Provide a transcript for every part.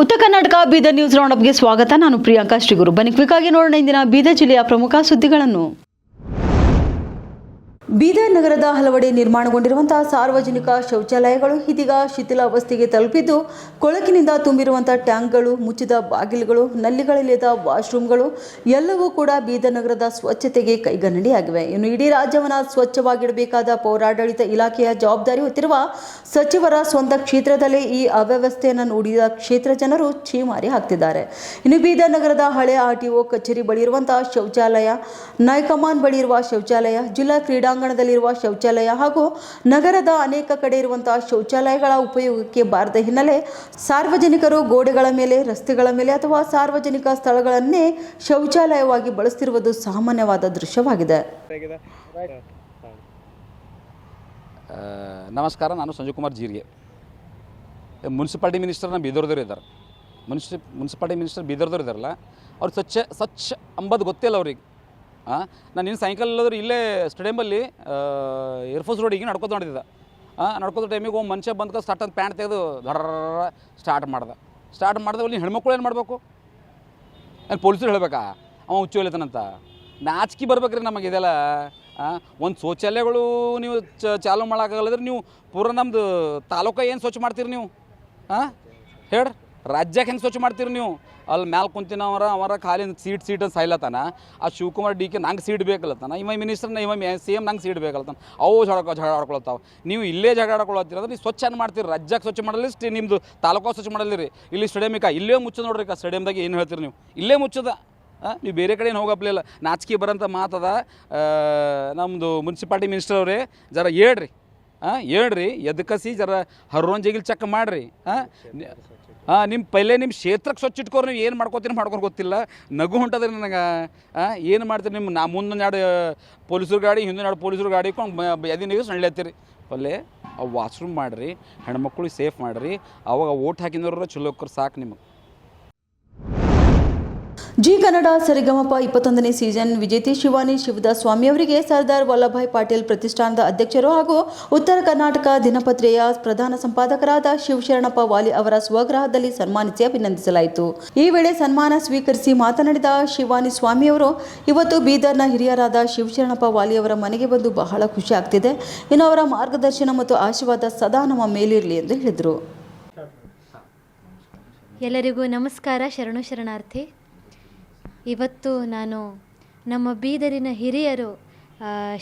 ಉತ್ತರ ಕರ್ನಾಟಕ ಬೀದರ್ ನ್ಯೂಸ್ ರೌಂಡಪ್ಗೆ ಸ್ವಾಗತ. ನಾನು ಪ್ರಿಯಾಂಕಾ ಶ್ರೀಗುರು. ಬನ್ನಿ ಆಗಿ ನೋಡೋಣ ಇಂದಿನ ಬೀದರ್ ಜಿಲ್ಲೆಯ ಪ್ರಮುಖ ಸುದ್ದಿಗಳನ್ನು. ಬೀದರ್ ನಗರದ ಹಲವೆಡೆ ನಿರ್ಮಾಣಗೊಂಡಿರುವಂತಹ ಸಾರ್ವಜನಿಕ ಶೌಚಾಲಯಗಳು ಇದೀಗ ಶಿಥಿಲಾವಸ್ಥೆಗೆ ತಲುಪಿದ್ದು, ಕೊಳಕಿನಿಂದ ತುಂಬಿರುವಂತಹ ಟ್ಯಾಂಕ್ಗಳು, ಮುಚ್ಚಿದ ಬಾಗಿಲುಗಳು ನಲ್ಲಿಗಳಿಲ್ಲದ ವಾಶ್ರೂಮ್ಗಳು ಎಲ್ಲವೂ ಕೂಡ ಬೀದರ್ ನಗರದ ಸ್ವಚ್ಛತೆಗೆ ಕೈಗನ್ನಡಿಯಾಗಿವೆ. ಇನ್ನು ಇಡೀ ರಾಜ್ಯವನ್ನು ಸ್ವಚ್ಛವಾಗಿಡಬೇಕಾದ ಪೌರಾಡಳಿತ ಇಲಾಖೆಯ ಜವಾಬ್ದಾರಿ ಹೊತ್ತಿರುವ ಸಚಿವರ ಸ್ವಂತ ಕ್ಷೇತ್ರದಲ್ಲೇ ಈ ಅವ್ಯವಸ್ಥೆಯನ್ನು ನೋಡಿದ ಕ್ಷೇತ್ರ ಜನರು ಛೀಮಾರಿ ಹಾಕ್ತಿದ್ದಾರೆ ಇನ್ನು ಬೀದರ್ ನಗರದ ಹಳೆ ಆರ್ ಟಿ ಒ ಕಚೇರಿ ಬಳಿ ಇರುವಂತಹ ಶೌಚಾಲಯ, ನಾಯ್ಕಮಾನ್ ಬಳಿ ಇರುವ ಶೌಚಾಲಯ, ಜಿಲ್ಲಾ ಕ್ರೀಡಾಂಗಣದಲ್ಲಿರುವ ಶೌಚಾಲಯ ಹಾಗೂ ನಗರದ ಅನೇಕ ಕಡೆ ಇರುವಂತಹ ಶೌಚಾಲಯಗಳ ಉಪಯೋಗಕ್ಕೆ ಬಾರದ ಹಿನ್ನೆಲೆ ಸಾರ್ವಜನಿಕರು ಗೋಡೆಗಳ ಮೇಲೆ, ರಸ್ತೆಗಳ ಮೇಲೆ ಅಥವಾ ಸಾರ್ವಜನಿಕ ಸ್ಥಳಗಳನ್ನೇ ಶೌಚಾಲಯವಾಗಿ ಬಳಸ್ತಿರುವುದು ಸಾಮಾನ್ಯವಾದ ದೃಶ್ಯವಾಗಿದೆ. ನಮಸ್ಕಾರ, ನಾನು ಸಂಜಯ್ ಕುಮಾರ್ ಜೀರಿಗೆ ಮುನ್ಸಿಪಾಲ್ಟಿ ಮಿನಿಸ್ಟರ್ ನಮ್ಮ ಬೀದರ್ದವ್ರು ಇದ್ದಾರೆ. ಮುನ್ಸಿ, ಮುನ್ಸಿಪಾಲ್ಟಿ ಮಿನಿಸ್ಟರ್ ಬೀದರ್ದವ್ರು ಇದ್ದಾರಲ್ಲ, ಅವ್ರು ಸ್ವಚ್ಛ ಸ್ವಚ್ಛ ಅಂಬದು ಗೊತ್ತಿಲ್ಲ ಅವ್ರಿಗೆ. ಹಾಂ ನಾನು ಇನ್ನು ಸಾಯಂಕಾಲ ಇಲ್ಲದ್ರೆ ಇಲ್ಲೇ ಸ್ಟೇಡಿಯಮಲ್ಲಿ ಏರ್ಫೋರ್ಸ್ ರೋಡಿಗೆ ನಡ್ಕೊತ ನೋಡಿದ್ದೆ. ಹಾಂ ನಡ್ಕೋತ ಟೈಮಿಗೆ ಒಂದು ಮನುಷ್ಯ ಬಂದ್ಕ ಸ್ಟಾರ್ಟ್ ಅಂತ ಪ್ಯಾಂಟ್ ತೆಗೆದು ದೊಡ್ಡ ಸ್ಟಾರ್ಟ್ ಮಾಡ್ದೆ. ಸ್ಟಾರ್ಟ್ ಮಾಡಿದೆ ಅಲ್ಲಿ ಹೆಣ್ಮಕ್ಳು ಏನು ಮಾಡಬೇಕು? ಏನು ಪೊಲೀಸರು ಹೇಳಬೇಕಾ? ಅವ ಹುಚ್ಚು ಹೇಳ್ತಾನಂತ ನಾಚಿಕೆ ಬರ್ಬೇಕ್ರಿ ನಮಗೆ ಇದೆಲ್ಲ. ಒಂದು ಶೌಚಾಲಯಗಳು ನೀವು ಚ, ಚಾಲು ಮಾಡೋಕ್ಕಾಗಲ್ಲದ್ರೆ ನೀವು ಪೂರ ನಮ್ಮದು ತಾಲೂಕ ಏನು ಸ್ವಚ್ಛ ಮಾಡ್ತೀರಿ ನೀವು? ಹಾಂ ಹೇಳ್ರಿ ರಾಜ್ಯಕ್ಕೆ ಹೆಂಗೆ ಸ್ವಚ್ಛ ಮಾಡ್ತೀರಿ ನೀವು? ಅಲ್ಲಿ ಮ್ಯಾಲೆ ಕುಂತಿನವರ, ಅವರ ಖಾಲಿ ಸೀಟ್ ಸೀಟ್ ಅಂತ ಸಾಯ್ಲತ್ತಾನ. ಆ ಶಿವಕುಮಾರ್ ಡಿ ಕೆ ನಂಗೆ ಸೀಟ್ ಬೇಕಲ್ಲತ್ತಾನ. ಇವ ಮಿನಿಸ್ಟರ್ನ ಇವ ಸಿ ಎಂ ನಂಗೆ ಸೀಟ್ ಬೇಕಲ್ತಾನ ಅವು ಜಗಳ ಜಗಳ ನೀವು ಇಲ್ಲೇ ಜಗಳ ಆಡ್ಕೊಳತ್ತೀರ ಅಂದ್ರೆ ನೀವು ಸ್ವಚ್ಛ ಏನು ಮಾಡ್ತೀರಿ. ರಾಜ್ಯಕ್ಕೆ ಸ್ವಚ್ಛ ಮಾಡಲಿ ಸ್ಟೇ ನಿಮ್ಮದು ತಾಲೂಕು ಸ್ವಚ್ಛ ಮಾಡಲಿರಿ. ಇಲ್ಲಿ ಸ್ಟೇಡಿಯಮಿಕ ಇಲ್ಲೇ ಮುಚ್ಚ ನೋಡ್ರಿ ಆ ಸ್ಟೇಡಿಯಮ್ದಾಗ ಏನು ಹೇಳ್ತೀರಿ ನೀವು? ಇಲ್ಲೇ ಮುಚ್ಚದ. ನೀವು ಬೇರೆ ಕಡೆ ಏನು ಹೋಗಪ್ಲಿಲ್ಲ ನಾಚಿಕೆ ಬರೋಂಥ ಮಾತದ ನಮ್ಮದು ಮುನ್ಸಿಪಾಲ್ಟಿ ಮಿನಿಸ್ಟರ್ ಅವರೇ, ಜರ ಹೇಳ್ರಿ. ಹಾಂ ಹೇಳ್ರಿ. ಎದಕಸಿ ಜರ ಹರ್ರೋನ್ ಜಗಿಲ್ ಚೆಕ್ ಮಾಡ್ರಿ. ಹಾಂ ನಿಮ್ಮ ಪೈಲೆ ನಿಮ್ಮ ಕ್ಷೇತ್ರಕ್ಕೆ ಸ್ವಚ್ಛ ಇಟ್ಕೋರು ನೀವು ಏನು ಮಾಡ್ಕೋತೀರಿ ಮಾಡ್ಕೊಂಡು ಗೊತ್ತಿಲ್ಲ. ನಗು ಹೊಂಟದ್ರಿ ನನಗೆ. ಏನು ಮಾಡ್ತೀರಿ ನಿಮ್ಮ ನಾ ಮುಂದೊಂದು ಪೊಲೀಸರು ಗಾಡಿ ಹಿಂದೊಂದು ಪೊಲೀಸರು ಗಾಡಿ ಇಕ್ಕೊಂಡು ಎದಿ ನೀವು ಸಣ್ಣತ್ತೀರಿ ಪಲ್ಲೆ ಅವು ವಾಶ್ರೂಮ್ ಮಾಡಿರಿ, ಹೆಣ್ಮಕ್ಳಿಗೆ ಸೇಫ್ ಮಾಡಿರಿ. ಅವಾಗ ಓಟ್ ಹಾಕಿದವ್ರ ಚಲೋ ಸಾಕು ನಿಮಗೆ. ಜಿ ಕನ್ನಡ ಸರಿಗಮಪ ಇಪ್ಪತ್ತೊಂದನೇ ಸೀಸನ್. ವಿಜೇತಿ ಶಿವಾನಿ, ಶಿವದಾಸ್ ಸ್ವಾಮಿ ಅವರಿಗೆ ಸರ್ದಾರ್ ವಲ್ಲಭಾಯ್ ಪಾಟೀಲ್ ಪ್ರತಿಷ್ಠಾನದ ಅಧ್ಯಕ್ಷರು ಹಾಗೂ ಉತ್ತರ ಕರ್ನಾಟಕ ದಿನಪತ್ರಿಕೆಯ ಪ್ರಧಾನ ಸಂಪಾದಕರಾದ ಶಿವಶರಣಪ್ಪ ವಾಲಿ ಅವರ ಸ್ವಗ್ರಹದಲ್ಲಿ ಸನ್ಮಾನಿಸಿ ಅಭಿನಂದಿಸಲಾಯಿತು. ಈ ವೇಳೆ ಸನ್ಮಾನ ಸ್ವೀಕರಿಸಿ ಮಾತನಾಡಿದ ಶಿವಾನಿ ಸ್ವಾಮಿ ಅವರು, ಇವತ್ತು ಬೀದರ್ನ ಹಿರಿಯರಾದ ಶಿವಶರಣಪ್ಪ ವಾಲಿ ಅವರ ಮನೆಗೆ ಬಂದು ಬಹಳ ಖುಷಿ ಆಗ್ತಿದೆ. ಇನ್ನು ಅವರ ಮಾರ್ಗದರ್ಶನ ಮತ್ತು ಆಶೀರ್ವಾದ ಸದಾ ನಮ್ಮ ಮೇಲಿರಲಿ ಎಂದು ಹೇಳಿದರು. ಎಲ್ಲರಿಗೂ ನಮಸ್ಕಾರ. ಶರಣು ಶರಣಾರ್ಥಿ. ಇವತ್ತು ನಾನು ನಮ್ಮ ಬೀದರಿನ ಹಿರಿಯರು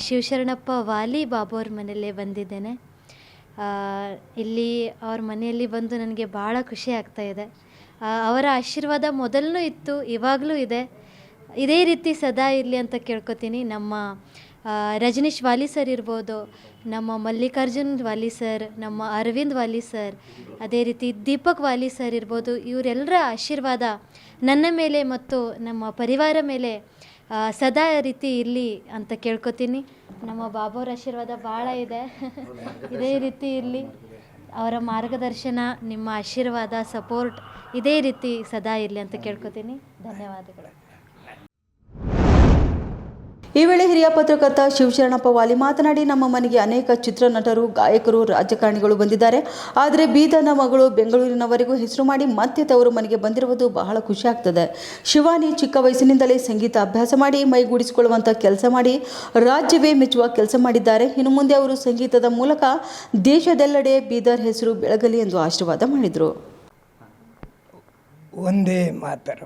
ಶಿವಶರಣಪ್ಪ ವಾಲಿ ಬಾಬು ಅವ್ರ ಮನೆಯಲ್ಲೇ ಬಂದಿದ್ದೇನೆ. ಇಲ್ಲಿ ಅವ್ರ ಮನೆಯಲ್ಲಿ ಬಂದು ನನಗೆ ಭಾಳ ಖುಷಿ ಆಗ್ತಾ ಇದೆ. ಅವರ ಆಶೀರ್ವಾದ ಮೊದಲೂ ಇತ್ತು, ಇವಾಗಲೂ ಇದೆ. ಇದೇ ರೀತಿ ಸದಾ ಇರಲಿ ಅಂತ ಕೇಳ್ಕೊತೀನಿ. ನಮ್ಮ ರಜನೀಶ್ ವಾಲಿ ಸರ್ ಇರ್ಬೋದು, ನಮ್ಮ ಮಲ್ಲಿಕಾರ್ಜುನ್ ವಾಲಿ ಸರ್, ನಮ್ಮ ಅರವಿಂದ್ ವಾಲಿ ಸರ್, ಅದೇ ರೀತಿ ದೀಪಕ್ ವಾಲಿ ಸರ್ ಇರ್ಬೋದು ಇವರೆಲ್ಲರ ಆಶೀರ್ವಾದ ನನ್ನ ಮೇಲೆ ಮತ್ತು ನಮ್ಮ ಪರಿವಾರ ಮೇಲೆ ಸದಾ ರೀತಿ ಇರಲಿ ಅಂತ ಕೇಳ್ಕೊತೀನಿ. ನಮ್ಮ ಬಾಬೋರ ಆಶೀರ್ವಾದ ಭಾಳ ಇದೆ. ಇದೇ ರೀತಿ ಇರಲಿ. ಅವರ ಮಾರ್ಗದರ್ಶನ, ನಿಮ್ಮ ಆಶೀರ್ವಾದ, ಸಪೋರ್ಟ್ ಇದೇ ರೀತಿ ಸದಾ ಇರಲಿ ಅಂತ ಕೇಳ್ಕೊತೀನಿ. ಧನ್ಯವಾದಗಳು. ಈ ವೇಳೆ ಹಿರಿಯ ಪತ್ರಕರ್ತ ಶಿವಶರಣಪ್ಪ ವಾಲಿ ಮಾತನಾಡಿ, ನಮ್ಮ ಮನೆಗೆ ಅನೇಕ ಚಿತ್ರನಟರು, ಗಾಯಕರು, ರಾಜಕಾರಣಿಗಳು ಬಂದಿದ್ದಾರೆ. ಆದರೆ ಬೀದರ್ನ ಮಗಳು ಬೆಂಗಳೂರಿನವರೆಗೂ ಹೆಸರು ಮಾಡಿ ಮತ್ತೆ ತವರು ಮನೆಗೆ ಬಂದಿರುವುದು ಬಹಳ ಖುಷಿ ಆಗ್ತದೆ. ಶಿವಾನಿ ಚಿಕ್ಕ ವಯಸ್ಸಿನಿಂದಲೇ ಸಂಗೀತ ಅಭ್ಯಾಸ ಮಾಡಿ ಮೈಗೂಡಿಸಿಕೊಳ್ಳುವಂಥ ಕೆಲಸ ಮಾಡಿ, ರಾಜ್ಯವೇ ಮೆಚ್ಚುವ ಕೆಲಸ ಮಾಡಿದ್ದಾರೆ. ಇನ್ನು ಮುಂದೆ ಅವರು ಸಂಗೀತದ ಮೂಲಕ ದೇಶದೆಲ್ಲೆಡೆ ಬೀದರ್ ಹೆಸರು ಬೆಳಗಲಿ ಎಂದು ಆಶೀರ್ವಾದ ಮಾಡಿದರು. ಒಂದೇ ಮಾತರ.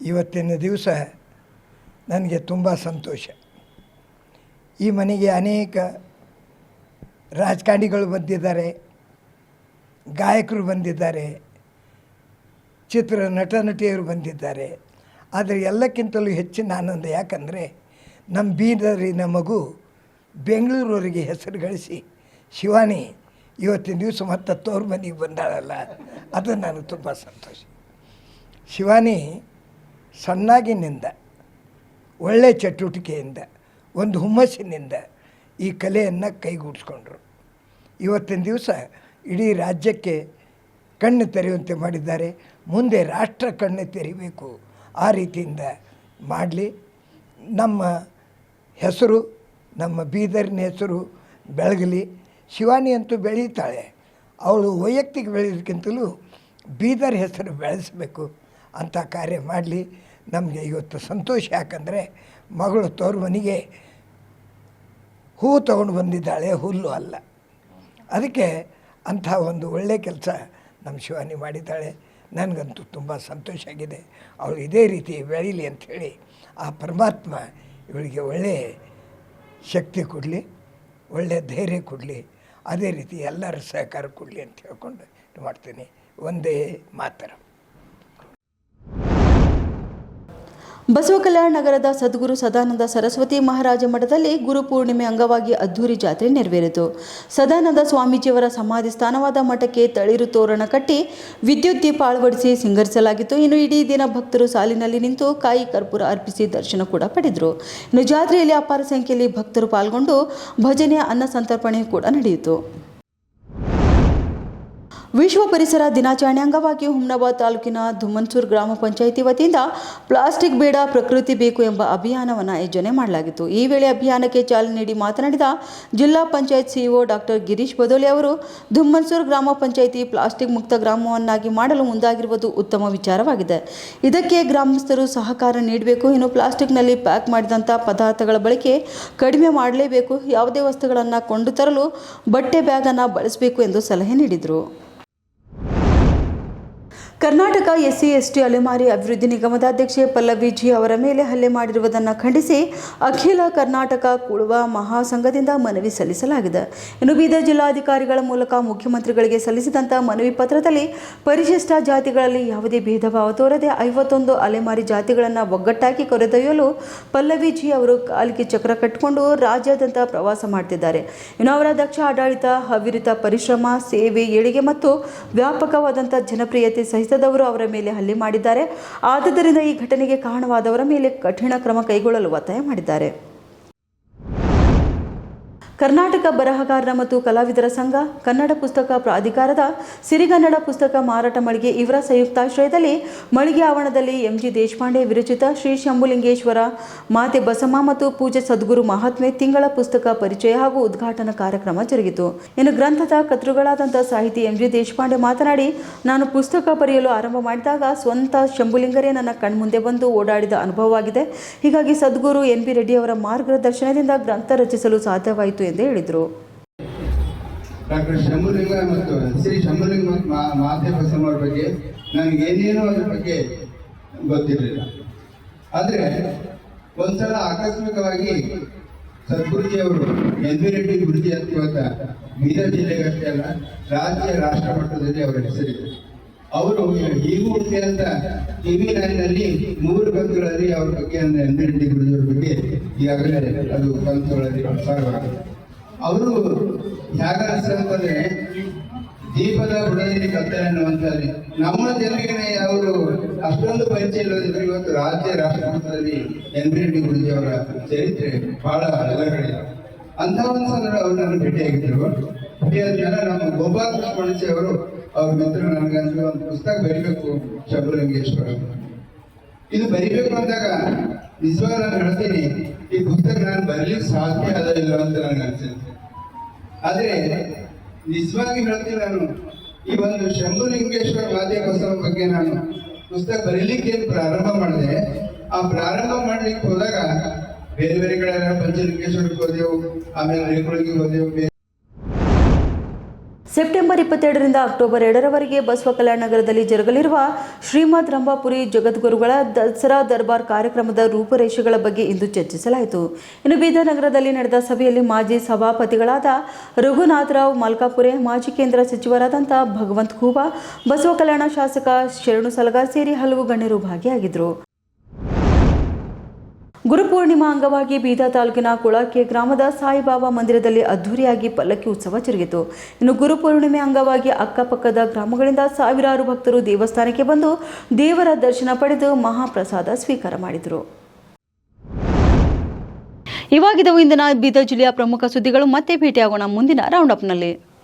ಇವತ್ತಿನ ದಿವಸ ನನಗೆ ತುಂಬ ಸಂತೋಷ. ಈ ಮನೆಗೆ ಅನೇಕ ರಾಜಕಾರಣಿಗಳು ಬಂದಿದ್ದಾರೆ, ಗಾಯಕರು ಬಂದಿದ್ದಾರೆ ಚಿತ್ರ ನಟ ನಟಿಯರು ಬಂದಿದ್ದಾರೆ. ಆದರೆ ಎಲ್ಲಕ್ಕಿಂತಲೂ ಹೆಚ್ಚಿನ ಆನಂದ ಯಾಕಂದರೆ ನಮ್ಮ ಬೀದರಿನ ಮಗು ಬೆಂಗಳೂರವರಿಗೆ ಹೆಸರು ಗಳಿಸಿ, ಶಿವಾನಿ, ಇವತ್ತಿನ ದಿವಸ ಮತ್ತೆ ತೋರ್ ಮನೆಗೆ ಬಂದಾಳಲ್ಲ. ಅದು ನನಗೆ ತುಂಬ ಸಂತೋಷ. ಶಿವಾನಿ ಸಣ್ಣಾಗಿನಿಂದ ಒಳ್ಳೆ ಚಟುವಟಿಕೆಯಿಂದ, ಒಂದು ಹುಮ್ಮಸ್ಸಿನಿಂದ ಈ ಕಲೆಯನ್ನು ಕೈಗೂಡಿಸ್ಕೊಂಡ್ರು. ಇವತ್ತಿನ ದಿವಸ ಇಡೀ ರಾಜ್ಯಕ್ಕೆ ಕಣ್ಣು ತೆರೆಯುವಂತೆ ಮಾಡಿದ್ದಾರೆ. ಮುಂದೆ ರಾಷ್ಟ್ರ ಕಣ್ಣು ತೆರಿಬೇಕು ಆ ರೀತಿಯಿಂದ ಮಾಡಲಿ. ನಮ್ಮ ಹೆಸರು, ನಮ್ಮ ಬೀದರಿನ ಹೆಸರು ಬೆಳಗಲಿ. ಶಿವಾನಿ ಅಂತೂ ಬೆಳೀತಾಳೆ. ಅವಳು ವೈಯಕ್ತಿಕ ಬೆಳೆಯೋದಕ್ಕಿಂತಲೂ ಬೀದರ್ ಹೆಸರು ಬೆಳೆಸಬೇಕು. ಅಂತ ಕಾರ್ಯ ಮಾಡಲಿ. ನಮಗೆ ಇವತ್ತು ಸಂತೋಷ. ಯಾಕಂದರೆ ಮಗಳು ತೋರ್ವನಿಗೆ ಮನೆಗೆ ಹೂ ತಗೊಂಡು ಬಂದಿದ್ದಾಳೆ, ಹುಲ್ಲು ಅಲ್ಲ. ಅದಕ್ಕೆ ಅಂಥ ಒಂದು ಒಳ್ಳೆಯ ಕೆಲಸ ನಮ್ಮ ಶಿವಾನಿ ಮಾಡಿದ್ದಾಳೆ. ನನಗಂತೂ ತುಂಬ ಸಂತೋಷ ಆಗಿದೆ. ಅವಳು ಇದೇ ರೀತಿ ಬೆಳೀಲಿ ಅಂಥೇಳಿ ಆ ಪರಮಾತ್ಮ ಇವಳಿಗೆ ಒಳ್ಳೆಯ ಶಕ್ತಿ ಕೊಡಲಿ ಒಳ್ಳೆಯ ಧೈರ್ಯ ಕೊಡಲಿ, ಅದೇ ರೀತಿ ಎಲ್ಲರ ಸಹಕಾರ ಕೊಡಲಿ ಅಂತ ಹೇಳ್ಕೊಂಡು ಮಾಡ್ತೀನಿ. ಒಂದೇ ಮಾತರ. ಬಸವ ಕಲ್ಯಾಣ ನಗರದ ಸದ್ಗುರು ಸದಾನಂದ ಸರಸ್ವತಿ ಮಹಾರಾಜ ಮಠದಲ್ಲಿ ಗುರು ಪೂರ್ಣಿಮೆ ಅಂಗವಾಗಿ ಅದ್ಧೂರಿ ಜಾತ್ರೆ ನೆರವೇರಿತು. ಸದಾನಂದ ಸ್ವಾಮೀಜಿಯವರ ಸಮಾಧಿ ಸ್ಥಾನವಾದ ಮಠಕ್ಕೆ ತಳಿರು ತೋರಣ ಕಟ್ಟಿ ವಿದ್ಯುತ್ ದೀಪ ಅಳವಡಿಸಿ ಸಿಂಗರಿಸಲಾಗಿತ್ತು. ಇನ್ನು ಇಡೀ ದಿನ ಭಕ್ತರು ಸಾಲಿನಲ್ಲಿ ನಿಂತು ಕಾಯಿ ಕರ್ಪೂರ ಅರ್ಪಿಸಿ ದರ್ಶನ ಕೂಡ ಪಡೆದರು. ಇನ್ನು ಜಾತ್ರೆಯಲ್ಲಿ ಅಪಾರ ಸಂಖ್ಯೆಯಲ್ಲಿ ಭಕ್ತರು ಪಾಲ್ಗೊಂಡು ಭಜನೆ, ಅನ್ನ ಸಂತರ್ಪಣೆ ಕೂಡ ನಡೆಯಿತು. ವಿಶ್ವ ಪರಿಸರ ದಿನಾಚರಣೆ ಅಂಗವಾಗಿ ಹುಮ್ನಾಬಾದ್ ತಾಲೂಕಿನ ಧುಮ್ಮನ್ಸೂರ್ ಗ್ರಾಮ ಪಂಚಾಯಿತಿ ವತಿಯಿಂದ ಪ್ಲಾಸ್ಟಿಕ್ ಬೇಡ ಪ್ರಕೃತಿ ಬೇಕು ಎಂಬ ಅಭಿಯಾನವನ್ನು ಆಯೋಜನೆ ಮಾಡಲಾಗಿತ್ತು. ಈ ವೇಳೆ ಅಭಿಯಾನಕ್ಕೆ ಚಾಲನೆ ನೀಡಿ ಮಾತನಾಡಿದ ಜಿಲ್ಲಾ ಪಂಚಾಯತ್ ಸಿಇಒ ಡಾಕ್ಟರ್ ಗಿರೀಶ್ ಬದೋಲೆ ಅವರು ಧುಮ್ಮನ್ಸೂರ್ ಗ್ರಾಮ ಪಂಚಾಯಿತಿ ಪ್ಲಾಸ್ಟಿಕ್ ಮುಕ್ತ ಗ್ರಾಮವನ್ನಾಗಿ ಮಾಡಲು ಮುಂದಾಗಿರುವುದು ಉತ್ತಮ ವಿಚಾರವಾಗಿದೆ. ಇದಕ್ಕೆ ಗ್ರಾಮಸ್ಥರು ಸಹಕಾರ ನೀಡಬೇಕು, ಇನ್ನು ಪ್ಲಾಸ್ಟಿಕ್ನಲ್ಲಿ ಪ್ಯಾಕ್ ಮಾಡಿದಂಥ ಪದಾರ್ಥಗಳ ಬಳಕೆ ಕಡಿಮೆ ಮಾಡಲೇಬೇಕು, ಯಾವುದೇ ವಸ್ತುಗಳನ್ನು ಕೊಂಡು ತರಲು ಬಟ್ಟೆ ಬ್ಯಾಗನ್ನು ಬಳಸಬೇಕು ಎಂದು ಸಲಹೆ ನೀಡಿದರು. ಕರ್ನಾಟಕ ಎಸ್ಸಿ ಎಸ್ಟಿ ಅಲೆಮಾರಿ ಅಭಿವೃದ್ಧಿ ನಿಗಮದ ಅಧ್ಯಕ್ಷೆ ಪಲ್ಲವಿ ಜಿ ಅವರ ಮೇಲೆ ಹಲ್ಲೆ ಮಾಡಿರುವುದನ್ನು ಖಂಡಿಸಿ ಅಖಿಲ ಕರ್ನಾಟಕ ಕುಳುವ ಮಹಾಸಂಘದಿಂದ ಮನವಿ ಸಲ್ಲಿಸಲಾಗಿದೆ. ಇನ್ನು ಬೀದರ್ ಜಿಲ್ಲಾಧಿಕಾರಿಗಳ ಮೂಲಕ ಮುಖ್ಯಮಂತ್ರಿಗಳಿಗೆ ಸಲ್ಲಿಸಿದಂಥ ಮನವಿ ಪತ್ರದಲ್ಲಿ ಪರಿಶಿಷ್ಟ ಜಾತಿಗಳಲ್ಲಿ ಯಾವುದೇ ಭೇದ ಭಾವ ತೋರದೆ ಐವತ್ತೊಂದು ಅಲೆಮಾರಿ ಜಾತಿಗಳನ್ನು ಒಗ್ಗಟ್ಟಾಗಿ ಕೊರೆದೊಯ್ಯಲು ಪಲ್ಲವಿ ಜಿ ಅವರು ಕಾಲಿಗೆ ಚಕ್ರ ಕಟ್ಟಿಕೊಂಡು ರಾಜ್ಯಾದ್ಯಂತ ಪ್ರವಾಸ ಮಾಡ್ತಿದ್ದಾರೆ. ಇನ್ನು ಅವರ ದಕ್ಷ ಆಡಳಿತ, ಅವಿರತ ಪರಿಶ್ರಮ, ಸೇವೆ, ಏಳಿಗೆ ಮತ್ತು ವ್ಯಾಪಕವಾದಂಥ ಜನಪ್ರಿಯತೆ ಸಹಿಸದವರು ಅವರ ಮೇಲೆ ಹಲ್ಲೆ ಮಾಡಿದ್ದಾರೆ. ಆದುದರಿಂದ ಈ ಘಟನೆಗೆ ಕಾರಣವಾದವರ ಮೇಲೆ ಕಠಿಣ ಕ್ರಮ ಕೈಗೊಳ್ಳಲು ಒತ್ತಾಯ ಮಾಡಿದ್ದಾರೆ. ಕರ್ನಾಟಕ ಬರಹಗಾರರ ಮತ್ತು ಕಲಾವಿದರ ಸಂಘ, ಕನ್ನಡ ಪುಸ್ತಕ ಪ್ರಾಧಿಕಾರದ ಸಿರಿಗನ್ನಡ ಪುಸ್ತಕ ಮಾರಾಟ ಮಳಿಗೆ ಇವರ ಸಂಯುಕ್ತಾಶ್ರಯದಲ್ಲಿ ಮಳಿಗೆ ಆವರಣದಲ್ಲಿ ಎಂಜಿ ದೇಶಪಾಂಡೆ ವಿರಚಿತ ಶ್ರೀ ಶಂಭುಲಿಂಗೇಶ್ವರ, ಮಾತೆ ಬಸಮ್ಮ ಮತ್ತು ಪೂಜೆ ಸದ್ಗುರು ಮಹಾತ್ಮೆ ತಿಂಗಳ ಪುಸ್ತಕ ಪರಿಚಯ ಹಾಗೂ ಉದ್ಘಾಟನಾ ಕಾರ್ಯಕ್ರಮ ಜರುಗಿತು. ಇನ್ನು ಗ್ರಂಥದ ಕರ್ತೃಗಳಾದಂಥ ಸಾಹಿತಿ ಎಂಜಿ ದೇಶಪಾಂಡೆ ಮಾತನಾಡಿ, ನಾನು ಪುಸ್ತಕ ಬರೆಯಲು ಆರಂಭ ಮಾಡಿದಾಗ ಸ್ವಂತ ಶಂಭುಲಿಂಗರೇ ನನ್ನ ಕಣ್ಮುಂದೆ ಬಂದು ಓಡಾಡಿದ ಅನುಭವವಾಗಿದೆ. ಹೀಗಾಗಿ ಸದ್ಗುರು ಎನ್ ಬಿ ರೆಡ್ಡಿ ಅವರ ಮಾರ್ಗದರ್ಶನದಿಂದ ಗ್ರಂಥ ರಚಿಸಲು ಸಾಧ್ಯವಾಯಿತು ಎಂದು ಹೇಳಿದರು. ಡಾಕ್ಟರ್ ಶಂಭುಲಿಂಗ ಮತ್ತು ಶ್ರೀ ಶಂಭುಲಿಂಗ ಮತ್ತು ಮಾ ಮಾತೆ ಬಗ್ಗೆ ನನಗೆ ನನಗೇನೇನೋ ಅದ್ರ ಬಗ್ಗೆ ಗೊತ್ತಿರಲಿಲ್ಲ. ಆದರೆ ಒಂದ್ಸಲ ಆಕಸ್ಮಿಕವಾಗಿ ಸದ್ಗುರುಜಿ ಅವರು, ಎನ್ ವಿ ರೆಡ್ಡಿ ಗುರುಜಿ ಅಂತ ಇವತ್ತ ಬೀದರ್ ಜಿಲ್ಲೆಗಷ್ಟೇ ಅಲ್ಲ, ರಾಜ್ಯ ರಾಷ್ಟ್ರ ಮಟ್ಟದಲ್ಲಿ ಅವರ ಹೆಸರಿದೆ ಅವರು ಹೀಗೂ ಉಂಟೆ ಅಂತ ಟಿವಿ ನೈನ್ನಲ್ಲಿ ಮೂರು ಕಂತುಗಳಲ್ಲಿ ಅವ್ರ ಬಗ್ಗೆ ಅಂದ್ರೆ ಎನ್ ವಿ ರೆಡ್ಡಿ ಗುರುಜಿ ಅವ್ರ ಬಗ್ಗೆ ಈಗಾಗಲೇ ಅದು ಕಂತುಗಳಲ್ಲಿ ಪ್ರಸಾರವಾಗಿದೆ. ಅವರು ಹೇಗ ಅಂತಂದ್ರೆ ದೀಪದ ಬುಡದಲ್ಲಿ ಕತ್ತಲೆ ಅನ್ನುವಂಥದ್ದು. ನಮ್ಮ ಜನರಿಗೆ ಅವರು ಅಷ್ಟೊಂದು ಪರಿಚಯ ಇಲ್ಲದಿದ್ರು ಇವತ್ತು ರಾಜ್ಯ ರಾಷ್ಟ್ರಮಟ್ಟದಲ್ಲಿ ಎನ್ ರೆಡ್ಡಿ ಗುರುಜಿ ಅವರ ಚರಿತ್ರೆ ಬಹಳ ಅಲಗಡೆ ಅಂತ ಒಂದು ಸಂದರ್ಭ ಅವರು ನನ್ನ ಭೇಟಿಯಾಗಿದ್ದರು ಭೇಟಿಯಾದ್ಮೇಲೆ ನಮ್ಮ ಗೋಪಾಲ ಕೃಷ್ಣಿ ಅವರು, ಅವ್ರ ಮಿತ್ರ ನನಗಂದ್ರೆ ಒಂದು ಪುಸ್ತಕ ಬರೀಬೇಕು ಶಂಭುಲಿಂಗೇಶ್ವರ ಇದು ಬರಿಬೇಕು ಅಂದಾಗ ನಿಜವಾಗ ನಾನು ಹೇಳ್ತೀನಿ, ಈ ಪುಸ್ತಕ ನಾನು ಬರೀಲಿಕ್ಕೆ ಸಾಧ್ಯ ಅದ ಇಲ್ಲ ಅಂತ ನನಗೆ ಅನ್ಸುತ್ತೆ. ಆದ್ರೆ ನಿಜವಾಗಿ ಹೇಳ್ತೀನಿ ನಾನು, ಈ ಒಂದು ಶಂಭುಲಿಂಗೇಶ್ವರ ವಾದ್ಯ ಬಸವ ಬಗ್ಗೆ ನಾನು ಪುಸ್ತಕ ಬರೀಲಿಕ್ಕೆ ಏನು ಪ್ರಾರಂಭ ಮಾಡಿದೆ, ಆ ಪ್ರಾರಂಭ ಮಾಡ್ಲಿಕ್ಕೆ ಹೋದಾಗ ಬೇರೆ ಬೇರೆ ಕಡೆ ಪಂಚಲಿಂಗೇಶ್ವರಕ್ಕೆ ಹೋದೆವು, ಆಮೇಲೆ ರೇಕುಳಿಗೆ ಹೋದೆವು ಸೆಪ್ಟೆಂಬರ್ ಇಪ್ಪತ್ತೆರಡರಿಂದ ಅಕ್ಟೋಬರ್ ಎರಡರವರೆಗೆ ಬಸವ ಕಲ್ಯಾಣ ನಗರದಲ್ಲಿ ಜರುಗಲಿರುವ ಶ್ರೀಮದ್ ರಂಭಾಪುರಿ ಜಗದ್ಗುರುಗಳ ದಸರಾ ದರ್ಬಾರ್ ಕಾರ್ಯಕ್ರಮದ ರೂಪರೇಷೆಗಳ ಬಗ್ಗೆ ಇಂದು ಚರ್ಚಿಸಲಾಯಿತು. ಇನ್ನು ಬೀದರ್ ನಗರದಲ್ಲಿ ನಡೆದ ಸಭೆಯಲ್ಲಿ ಮಾಜಿ ಸಭಾಪತಿಗಳಾದ ರಘುನಾಥರಾವ್ ಮಲ್ಕಾಪುರೆ, ಮಾಜಿ ಕೇಂದ್ರ ಸಚಿವರಾದಂಥ ಭಗವಂತ್ ಖೂಬಾ, ಬಸವ ಕಲ್ಯಾಣ ಶಾಸಕ ಶರಣು ಸಲಗಾರ್ ಸೇರಿ ಹಲವು ಗಣ್ಯರು ಭಾಗಿಯಾಗಿದ್ದರು ಗುರುಪೂರ್ಣಿಮಾ ಅಂಗವಾಗಿ ಬೀದಾ ತಾಲೂಕಿನ ಕುಳಾಕೆ ಗ್ರಾಮದ ಸಾಯಿಬಾಬಾ ಮಂದಿರದಲ್ಲಿ ಅದ್ದೂರಿಯಾಗಿ ಪಲ್ಲಕ್ಕಿ ಉತ್ಸವ ಜರುಗಿತು. ಇನ್ನು ಗುರುಪೂರ್ಣಿಮೆ ಅಂಗವಾಗಿ ಅಕ್ಕಪಕ್ಕದ ಗ್ರಾಮಗಳಿಂದ ಸಾವಿರಾರು ಭಕ್ತರು ದೇವಸ್ಥಾನಕ್ಕೆ ಬಂದು ದೇವರ ದರ್ಶನ ಪಡೆದು ಮಹಾಪ್ರಸಾದ ಸ್ವೀಕಾರ ಮಾಡಿದರು. ಇವಾಗಿದ್ದವು ಇಂದಿನ ಬೀದರ್ ಜಿಲ್ಲೆಯ ಪ್ರಮುಖ ಸುದ್ದಿಗಳು. ಮತ್ತೆ ಭೇಟಿಯಾಗೋಣ ಮುಂದಿನ ರೌಂಡ್ ಅಪ್ನಲ್ಲಿ